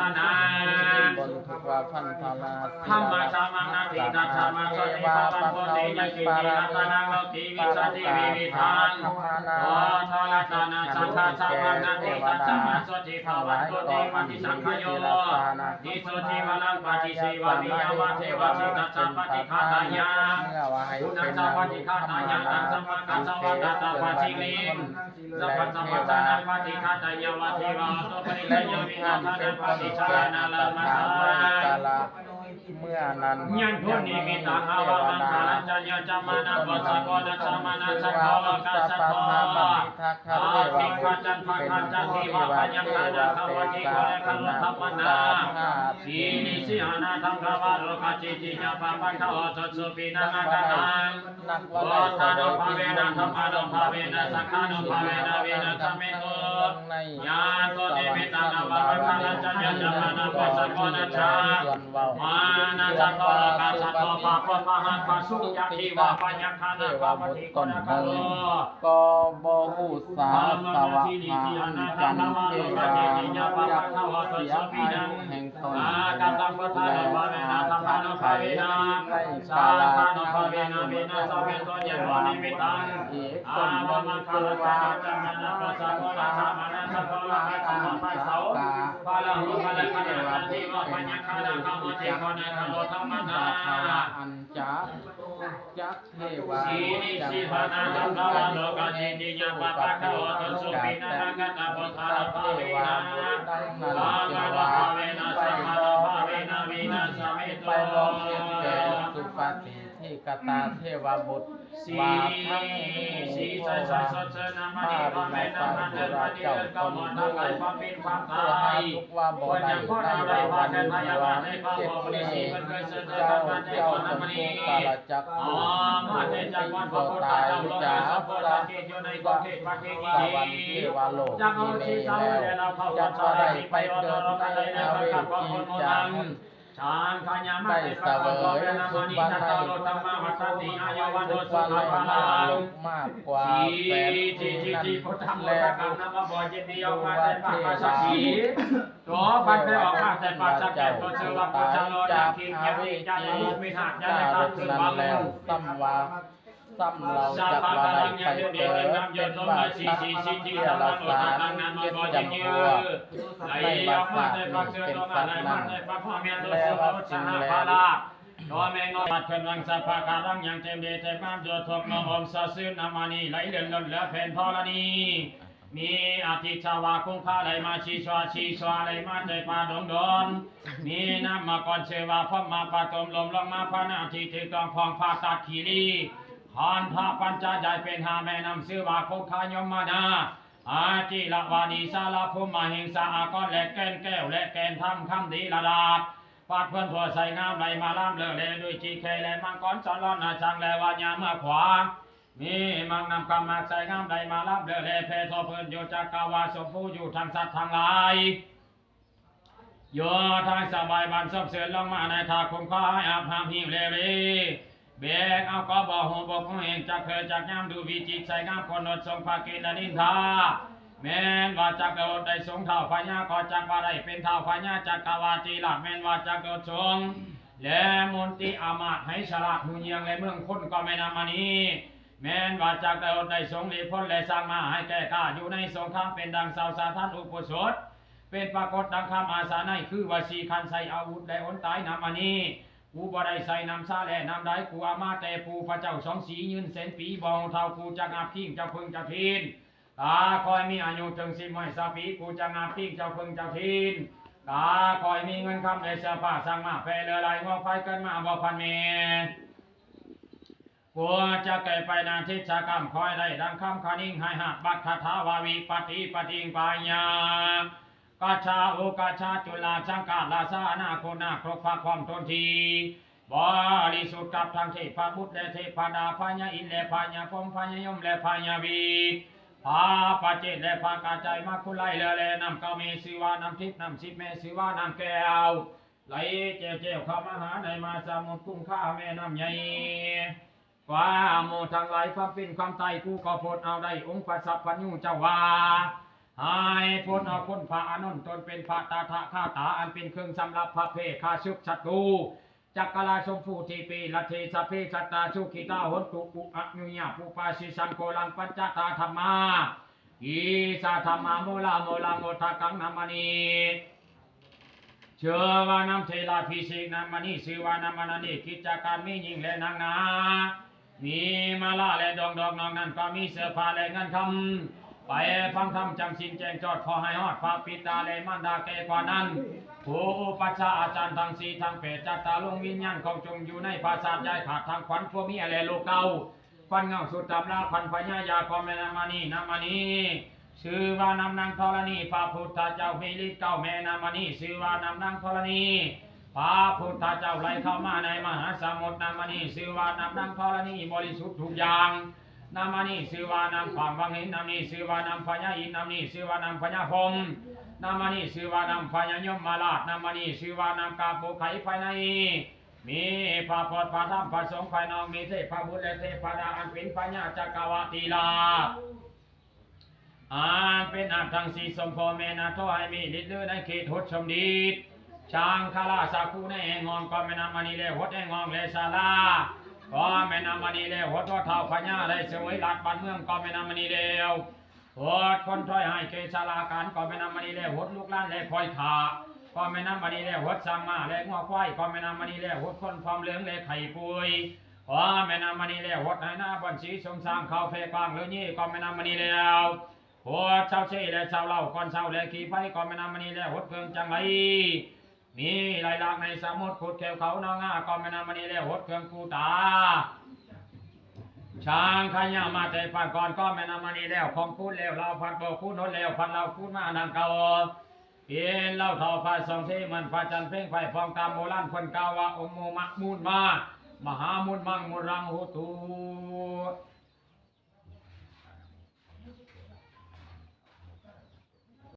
นาบนทุ กวาพันธาลาธรรมชามังนาวิกัจฉามาสติสัพพังโพธิยกิจิรัตนังโลกิวิสัติวิวิธานโอทาราชนาสังฆาชามังนาวิกัจฉามาสติภาวันโตติปฏิสังขโยนิสุทธิวลังปฏิสีวะวิยาวะเทวะสิกัจฉาปฏิฆาตายาเมื่อวาให้อุณเป็ันงสัพพติฆาตายาตังสัมมากัสสวะตตาปฏิลิมสัพพสัมปทานังปฏิฆาตายาวะเทวะโตปริเทยวิหาทานังปฏิชานาลามากาลเมื่อนั้นยังทุนิมิตังอาวะมังคารัญญาจามานะปัสสะโกนะสมานะสัพพะกัสสะโต อาภิกขาจันทคันจันทิวะปัญญาคานะขวติโกนะคันธัมมนาสีนิสิหานาธังกวาโลกจิติยาปะปันทโอทสุปินังกนังนักโอวะทานุภาเวนะธรรมานุภาเวนะสังฆานุภาเวนะเวนะสัมเมโตญาณโตนิมิตังอาวะมังคารัจญาจามนะปัสสะโกนะชาส่วนเว้ามานาจัตโตโลกาสัตโตปะปะมหังปะสุยะทีวะปัญญคานะปะปฏิโกนะคาโลก็บ่ฮูสาสวะหาจันเทวายักษ์เสียหายแห่งตนอากัปตังพุทธานุภาเวนะธรรมานุภาเวนะสาธานุภาเวนะเวนะสัมเมโตยันวานิมิตังอาวะมังคาราจานะจัมนะปัสสะโกนะธรรมนะสะละหะสัมมาปัสสะปะละหุปะละคะนะจันทิวะปัญญคานะกามติโกนะโลธรรมนาอันจัก จักเทวาสีนิสิภานาจังกวาโลกาจิติยาปะปะคะโอตุสุปินะนังกตะปุทธาภาเวนะภามาโลภาเวนะสัมมาโลภาเวนะวินาสมิโตสุปฏิ ที่กตาเทวบุตรสีว่าทั้งสีใสใสสดเชนะมณีพระเมนะนันเดินมาเดินก็หมดทั้งหลายความเป็นความตายคนยังพ้นอะไรพากันพยาบาลในพระโพธิสีมันเคยเสด็จเจ้ามาในเจ้าคนเป็นั้นนมณีผู้กาลจักอ๋อมาในจักวาลพระพุทธตายเจ้าลกจากสัพพะเกตอยู่ในประเทศประเทศสวรรค์นี้เทวโลกจักเอามีชีสาวแล้วเวลาเข้าจัวักดก็สาได้ไปเกิดในอเวจีจีจาจามุมุนน ชานขญามาเตปะปะปะเวนะมานิจัตตาโลธรรมะวัฏฏติอายุวันโนสุวันขังพละลังมากกว่าสีแสนจีจีจีพุทธังและโลกังนามะบอจิตติโยมาเตปะปะสักขีตัวพันเทออกมาแต่ปะสักแก่ตัวเชื่อว่าพุทธโลยักขิงยังมีจันทร์มีหักยังจาไม่ขารึดกถึงนั้นบางแล้วซ้ำว่า ซ้ำเราจักว่าได้ไปเกิดเป็นว่าทักเทียรสาเจ็ดจำพวกในบาสานี้เป็นสัตว์นั้นแล้วจริงแล้วโนเมงอปัดเพิ่นวังสัพพะการังยังเต็มเดเต็มมามโยทกนอมสะซื่นนามานีไหลเลื่อนล้นเหลือแผ่นธรณีมีอาทิชาวาคุ้งค่าไหลมาชีชวาชีชวาไหลมาใจปาดงดอนมีน้ำมาก่อนเชวาพ่อมาปาตมลมลงมาพระนาทีถือกองพองพาตัดขีรี ขานพาปัญจใหญ่เป็นหาแม่นำซื้อว่าคงคายมมานาอาจิละวานีสาลาภูมิมาเฮงสาอากรและแก้นแก้วและแกนทำคำดีละดาดปาดเพื่อนถั่วใส่งามไหลมาล่ามเลอเลด้วยจีเคและมังกรสอนร้อนนาชังและวาญาเมื่อขวามีมังนำคำมากใส่งามไหลมาล่ามเลอเลเพโทเพื่อนอยู่จักกาวาสมผู้อยู่ทางสัตว์ทางลายโยทางสบายบันซบเสือลงมาในทาคุมข้าอาบหามหิวเลเล เบกเอาก็บอกหูบอกหูเองจักเคยจักย่ำดูวิจิตใส่งามคนอดทรงภากินนินทาแม่นว่าจักโดดได้สงเท่าพญาก็จักว่าได้เป็นเท่าพญาจักกวาจีละแม่นว่าจักโดดสงและมนติอามาตให้ฉลาดหูเยียงและเมืองคุณก็ไม่นำมานี้แม่นว่าจักโดดได้สงหลีพ้นและสร้างมาให้แก่ข้าอยู่ในสงครามเป็นดังสาวสาท่านอุปสมเป็นปรากฏดังคำอาสาในคือวาสีคันใส่อาวุธและอนตายนำมานี้ กูบ่ได้ใส่น้ำซาแลน้ำได้กูอามาแต่ปูพระเจ้าสองสียืนเส้นปีบองเท่ากูจักอาพิงเจ้าพึงเจ้าทินตาคอยมีอายุถึงสิบไม่สาปีกูจะงาปิ้งเจ้าพึงเจ้าทินตาคอยมีเงินคำในเสื้อผ้าสั่งมาแพรเลอไรงอไฟกันมาบ่พันเมกูจะเกิดไปนานทิศกรรมคอยได้ดังคำคานิ่งให้หักบัตรคาถาวาวีปฏิปฏิงปายา กาชาโอกาชาจุลาชังกาลาสานาโคนาครบพระความทนทีบริสุทธิ์กับทางเทพบุตรและเทพดาพญาอินและพญาพรมพญายมและพญาวีพาปเจตและพากาใจมาคุไลเลเลนำเกาเมสิวานำทิพนำสิบเมสิวานำแก้วไหลเจ้าเจ้าข้ามหาในมาสามุทรคุ้งข้าแม่น้ำใหญ่กว่ามทางไหลความเป็นความไตกูก็พดเอาได้องค์ปัสสัพพัญญูเจ้าว่า หายพ้นเอาคุณพระอานนตนเป็นพระตาทะข้าตาอันเป็นเครื่องสำหรับพระเพศข้าศึกศัตรูจักรลาชมพูทีปีละเทสพเพสัตตาสุขิตาหนตุปุอะนุญญาปุปาสิสันโกลังปัญจตาธรรมาอีสาธรรมาโมลาโมลาโมทากังนามานีเชื่อว่านำเทลาพิเศษนำมานี่ซื้อว่านำมานานีกิจการมียิ่งและนางนามีมาลาและดองดอกนองนั้นก็มีเสื้อผ้าและเงินคำ ไปฟังธรรมจำสินแจงจอดขอให้ฮอดพระปิตาแลมารดาแก่กว่านั้นผู้อุปัชฌายอาจารย์ทั้งสีทั้งแปดจัตตาลงวิญญาณของจงอยู่ในภาษาทยายขาดทางขวัญพวกมีอะไรโลกเก่าฟันเงาสุดตำลาพันพญายาคอมแม่นามานีนามานีชื่อว่านำนางธรณีพระพุทธเจ้ามีฤทธิ์เก้าแม่นามานีชื่อว่านำนางธรณีพระพุทธเจ้าไหลเข้ามาในมหาสมุทรนามานีชื่อว่านำนางธรณีบริสุทธิ์ทุกอย่าง นามานีชื่อว่านำความวังหินนามานีชื่อว่านำพญาอินนามานีชื่อว่านำพญาพมนามานีชื่อว่านำพญายมมาลาดนามานีชื่อว่านำกาปุไขภายในมีพระพรพระธรรมพระสงฆ์ภายนอกมีเทพบุตรและเทพดาอันเป็นพญาจักรวติลาอาเป็นอาทังสีสมพอเมนาโทให้มีฤทธิ์เลือในเขตหดชมดีช้างคาราสาคูในแหงองก็แม่นำมานีเลหดแหงองเลซาลา ก็แม่นำมานีเลหดว่าเท่าพญาได้เสวยรัดบ้านเมืองก็แม่นำมานีเลวหดคนถอยให้เกศาลาการก็แม่นำมานีเลหดลูกล้านเลพลอยขาก็แม่นำมานีเลหดสังมาเลยงัวควายก็แม่นำมานีเลหดคนความเหลืองเลยไข่ปุยก็แม่นำมานีเลหดในหน้าบัญชีสงสร้างเขาเพกลางเลยนี่ก็แม่นำมานีเลวโหดเช้าเช่และเช้าเล่าก่อนเช้าและขี่ไฟก่อนแม่น้ำมันนี่และหดเพิงจังไร มีลายลักษณ์ในสมุทรขุดเขวเขานองาก่อม่นำมันนี่และหดเพิงกูตา ช้างขยามาแต่ปากก่อนก็แม่นำมันนี่แล้วของพูดแล้วเราพัดบอกพูดนดแล้วพัดเราพูดมานังเก่าเอ็นเล่าทอฟ้าสองที่มันฟ้าจันทร์เพ่งไฟฟองตามโบราณคนเก่าว่าอมโมมักมูลมามหามุลมังมุรังหุตู